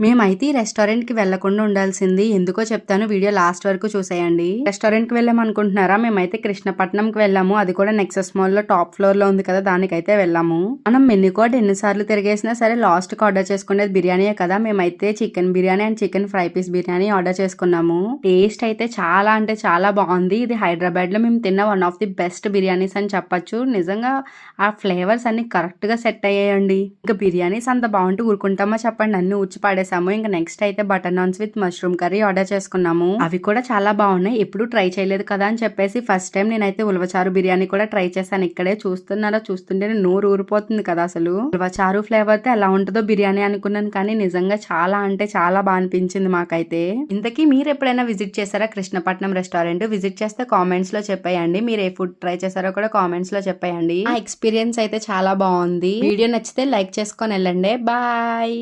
మేమైతే ఈ రెస్టారెంట్కి వెళ్ళకుండా ఉండాల్సింది. ఎందుకో చెప్తాను వీడియో లాస్ట్ వరకు చూసేయండి. రెస్టారెంట్కి వెళ్ళాము వెళ్ళాం అనుకుంటున్నారా మేమైతే కృష్ణపట్నంకి వెళ్ళాము. అది కూడా నెక్సెస్ మాల్లో టాప్ ఫ్లోర్లో ఉంది కదా దానికైతే వెళ్ళాము. మనం మెన్యూ కార్డ్ ఎన్నిసార్లు తిరిగేసినా సరే లాస్ట్కి ఆర్డర్ చేసుకునేది బిర్యానీయే కదా. మేమైతే chicken biryani and chicken fry piece biryani order చేసుకున్నాము. టేస్ట్ అయితే చాలా అంటే చాలా బాగుంది. ఇది హైదరాబాద్లో మేము తిన్న one of the best biryanis అని చెప్పొచ్చు. నిజంగా ఆ ఫ్లేవర్స్ అన్ని కరెక్ట్గా సెట్ అయ్యాయండి. ఇంకా బిర్యానీస్ అంత బాగుంటే ఊరుకుంటామా చెప్పండి? అన్ని ఉచ్చి చేసాము ఇంకా నెక్స్ట్ అయితే butter naans with mushroom curry order చేసుకున్నాము. అవి కూడా చాలా బాగున్నాయి. ఎప్పుడు ట్రై చేయలేదు కదా అని చెప్పేసి ఫస్ట్ టైం నేనైతే ఉలవచారు బిర్యానీ కూడా ట్రై చేశాను. ఇక్కడే చూస్తున్నారా? చూస్తుంటే నోరు ఊరిపోతుంది కదా అసలు. ఉలవచారు ఫ్లేవర్తో ఎలా ఉంటుందో బిర్యానీ అనుకున్నాను కానీ నిజంగా చాలా అంటే చాలా బాగా అనిపించింది మాకైతే. ఇంతకీ మీరు ఎప్పుడైనా విజిట్ చేశారా కృష్ణపట్నం రెస్టారెంట్ విజిట్ చేస్తే కామెంట్స్లో చెప్పేయండి. మీరు ఏ ఫుడ్ ట్రై చేశారో కూడా కామెంట్స్లో చెప్పేయండి. ఆ ఎక్స్పీరియన్స్ అయితే చాలా బాగుంది. వీడియో నచ్చితే లైక్ చేసుకొని వెళ్ళండి. బాయ్